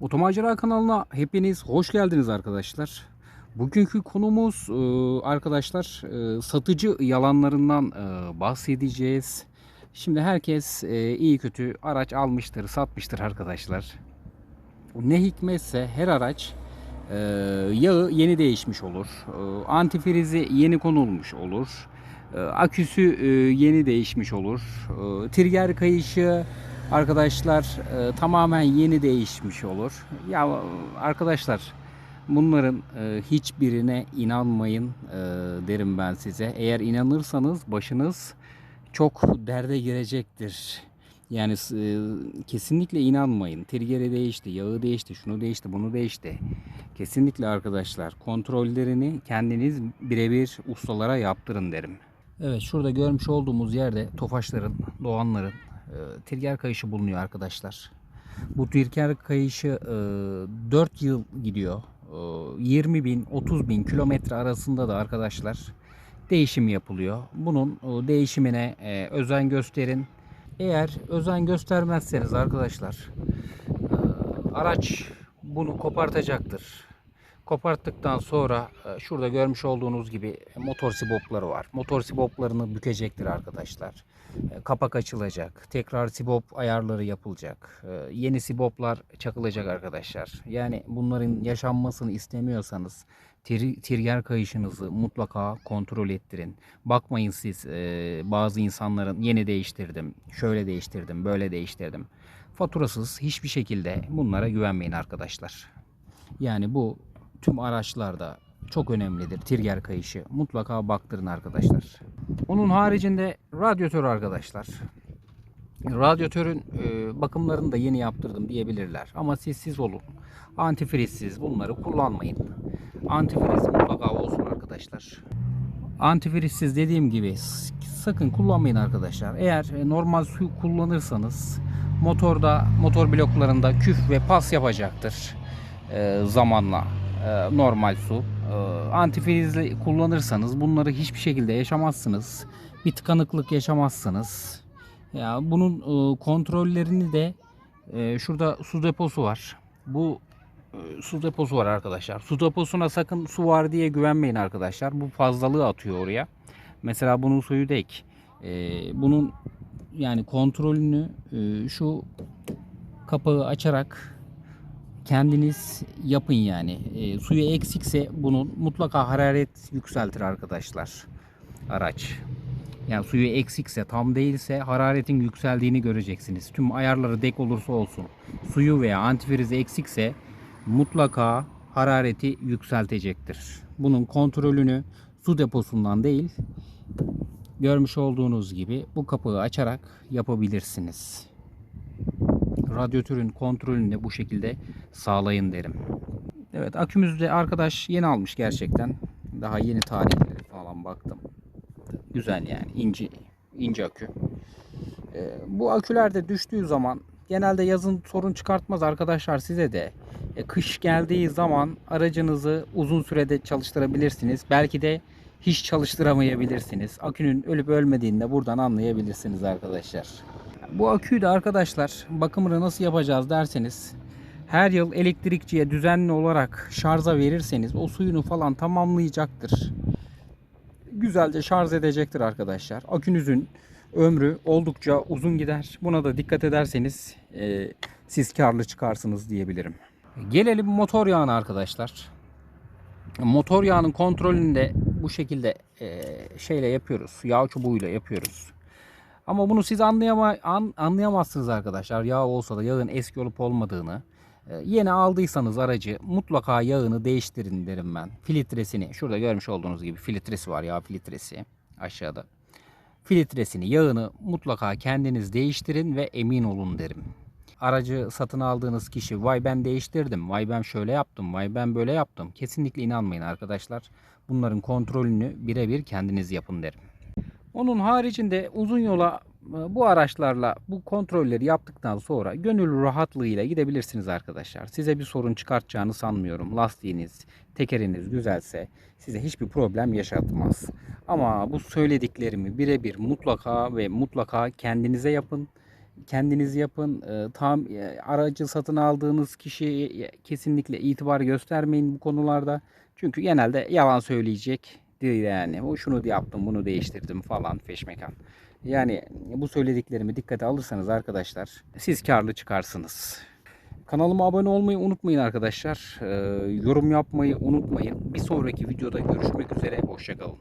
Otomacera kanalına hepiniz hoş geldiniz arkadaşlar. Bugünkü konumuz e, arkadaşlar e, satıcı yalanlarından e, bahsedeceğiz. Şimdi herkes iyi kötü araç almıştır, satmıştır arkadaşlar. Ne hikmetse her araç yağı yeni değişmiş olur. Antifrizi yeni konulmuş olur. Aküsü yeni değişmiş olur. Trigger kayışı arkadaşlar e, tamamen yeni değişmiş olur. Ya arkadaşlar bunların e, hiçbirine inanmayın e, derim ben size. Eğer inanırsanız başınız çok derde girecektir. Yani e, kesinlikle inanmayın. Trigger'i değişti, yağı değişti, şunu değişti, bunu değişti. Kesinlikle arkadaşlar kontrollerini kendiniz birebir ustalara yaptırın derim. Evet şurada görmüş olduğumuz yerde Tofaşların, Doğanların e, trigger kayışı bulunuyor arkadaşlar. Bu trigger kayışı e, 4 yıl gidiyor. E, 20 bin 30 bin kilometre arasında da arkadaşlar değişim yapılıyor. Bunun e, değişimine e, özen gösterin. Eğer özen göstermezseniz arkadaşlar e, araç bunu kopartacaktır. Koparttıktan sonra e, şurada görmüş olduğunuz gibi motor sibopları var. Motor siboplarını bükecektir arkadaşlar. E, Kapak açılacak. Tekrar sibop ayarları yapılacak. E, Yeni siboplar çakılacak arkadaşlar. Yani bunların yaşanmasını istemiyorsanız trigger kayışınızı mutlaka kontrol ettirin. Bakmayın siz bazı insanların yeni değiştirdim, şöyle değiştirdim, böyle değiştirdim. Faturasız hiçbir şekilde bunlara güvenmeyin arkadaşlar. Yani bu tüm araçlarda çok önemlidir trigger kayışı. Mutlaka baktırın arkadaşlar. Onun haricinde radyatör arkadaşlar. Radyatörün e, bakımlarını da yeni yaptırdım diyebilirler. Ama siz siz olun. Antifrizsiz bunları kullanmayın. Antifriz mutlaka olsun arkadaşlar. Antifrizsiz dediğim gibi sakın kullanmayın arkadaşlar. Eğer e, normal su kullanırsanız motorda motor bloklarında küf ve pas yapacaktır e, zamanla e, normal su. E, antifrizli kullanırsanız bunları hiçbir şekilde yaşamazsınız. Bir tıkanıklık yaşamazsınız. Ya bunun e, kontrollerini de e, şurada su deposu var. Bu e, su deposu var arkadaşlar. Su deposuna sakın su var diye güvenmeyin arkadaşlar. Bu fazlalığı atıyor oraya. Mesela bunun suyu da ek. E, bunun yani kontrolünü şu kapağı açarak kendiniz yapın yani. E, suyu eksikse bunun mutlaka hararet yükseltir arkadaşlar. Araç. Yani suyu eksikse tam değilse hararetin yükseldiğini göreceksiniz. Tüm ayarları dek olursa olsun. Suyu veya antifrizi eksikse mutlaka harareti yükseltecektir. Bunun kontrolünü su deposundan değil görmüş olduğunuz gibi bu kapağı açarak yapabilirsiniz radyatörün kontrolünü de bu şekilde sağlayın derim. Evet akümüzü de arkadaş yeni almış gerçekten. Daha yeni tarihleri falan baktım. Güzel yani ince ince akü. Ee, bu aküler de düştüğü zaman genelde yazın sorun çıkartmaz arkadaşlar size de. E, kış geldiği zaman aracınızı uzun sürede çalıştırabilirsiniz. Belki de hiç çalıştıramayabilirsiniz. Akünün ölüp ölmediğini de buradan anlayabilirsiniz arkadaşlar. Bu aküyü de arkadaşlar bakımını nasıl yapacağız derseniz her yıl elektrikçiye düzenli olarak şarja verirseniz o suyunu falan tamamlayacaktır. Güzelce şarj edecektir arkadaşlar. Akünüzün ömrü oldukça uzun gider. Buna da dikkat ederseniz e, siz karlı çıkarsınız diyebilirim. Gelelim motor yağına arkadaşlar. Motor yağının kontrolünü de bu şekilde e, şeyle yapıyoruz. Yağ çubuğuyla yapıyoruz. Ama bunu siz anlayama, an, anlayamazsınız arkadaşlar. Yağ olsa da yağın eski olup olmadığını. E, yeni aldıysanız aracı mutlaka yağını değiştirin derim ben. Filtresini şurada görmüş olduğunuz gibi filtresi var yağ filtresi aşağıda. Filtresini yağını mutlaka kendiniz değiştirin ve emin olun derim. Aracı satın aldığınız kişi vay ben değiştirdim, vay ben şöyle yaptım, vay ben böyle yaptım. Kesinlikle inanmayın arkadaşlar. Bunların kontrolünü birebir kendiniz yapın derim. Onun haricinde uzun yola e, bu araçlarla bu kontrolleri yaptıktan sonra gönül rahatlığıyla gidebilirsiniz arkadaşlar. Size bir sorun çıkartacağını sanmıyorum. Lastiğiniz, tekeriniz güzelse size hiçbir problem yaşatmaz. Ama bu söylediklerimi birebir mutlaka ve mutlaka kendinize yapın. kendiniz yapın. E, tam e, aracı satın aldığınız kişiye kesinlikle itibar göstermeyin bu konularda. Çünkü genelde yalan söyleyecek değil yani. O şunu yaptım, bunu değiştirdim falan feşmekan. Yani bu söylediklerimi dikkate alırsanız arkadaşlar siz karlı çıkarsınız. Kanalıma abone olmayı unutmayın arkadaşlar. Ee, yorum yapmayı unutmayın. Bir sonraki videoda görüşmek üzere. Hoşçakalın.